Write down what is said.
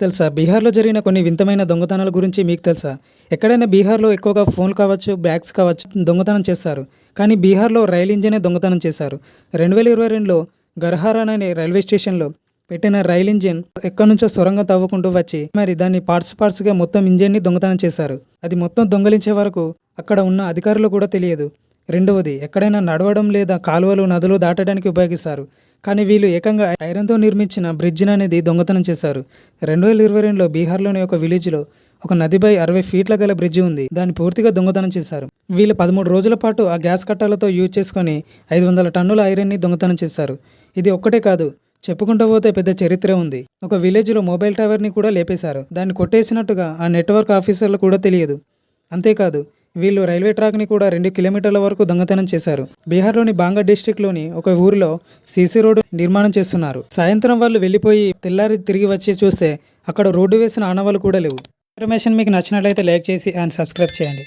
తెలుసా? బీహార్లో జరిగిన కొన్ని వింతమైన దొంగతనాల గురించి మీకు తెలుసా? ఎక్కడైనా బీహార్లో ఎక్కువగా ఫోన్లు కావచ్చు బ్యాగ్స్ కావచ్చు దొంగతనం చేస్తారు కానీ బీహార్లో రైలు ఇంజనే దొంగతనం చేశారు. రెండు వేల ఇరవై రెండులో గర్హారాన్ అనే రైల్వే స్టేషన్లో పెట్టిన రైల్ ఇంజిన్ ఎక్కడి నుంచో సొరంగం తవ్వుకుంటూ వచ్చి మరి దాన్ని పార్ట్స్ పార్ట్స్గా మొత్తం ఇంజిన్ని దొంగతనం చేశారు. అది మొత్తం దొంగలించే వరకు అక్కడ ఉన్న అధికారులు కూడా తెలియదు. రెండవది ఎక్కడైనా నడవడం లేదా కాలువలు నదులు దాటడానికి ఉపయోగిస్తారు. కానీ వీళ్ళు ఏకంగా ఐరన్తో నిర్మించిన బ్రిడ్జిని అనేది దొంగతనం చేశారు. రెండు వేల ఇరవై రెండులో బీహార్లోని ఒక విలేజ్లో ఒక నదిపై అరవై ఫీట్ల గల బ్రిడ్జి ఉంది. దాన్ని పూర్తిగా దొంగతనం చేశారు. వీళ్ళు పదమూడు రోజుల పాటు ఆ గ్యాస్ కట్టాలతో యూజ్ చేసుకొని ఐదు వందల టన్నుల ఐరన్ని దొంగతనం చేశారు. ఇది ఒక్కటే కాదు చెప్పుకుంటూ పోతే పెద్ద చరిత్ర ఉంది. ఒక విలేజ్లో మొబైల్ టవర్ని కూడా లేపేశారు. దాన్ని కొట్టేసినట్టుగా ఆ నెట్వర్క్ ఆఫీసర్లు కూడా తెలియదు. అంతేకాదు వీళ్ళు రైల్వే ట్రాక్ని కూడా రెండు కిలోమీటర్ల వరకు దొంగతనం చేశారు. బీహార్లోని బాంగా డిస్టిక్లోని ఒక ఊరిలో సీసీ రోడ్డు నిర్మాణం చేస్తున్నారు. సాయంత్రం వాళ్ళు వెళ్ళిపోయి తెల్లారి తిరిగి వచ్చి చూస్తే అక్కడ రోడ్డు వేసిన ఆనవాళ్ళు కూడా లేవు. ఇన్ఫర్మేషన్ మీకు నచ్చినట్లయితే లైక్ చేసి అండ్ సబ్స్క్రైబ్ చేయండి.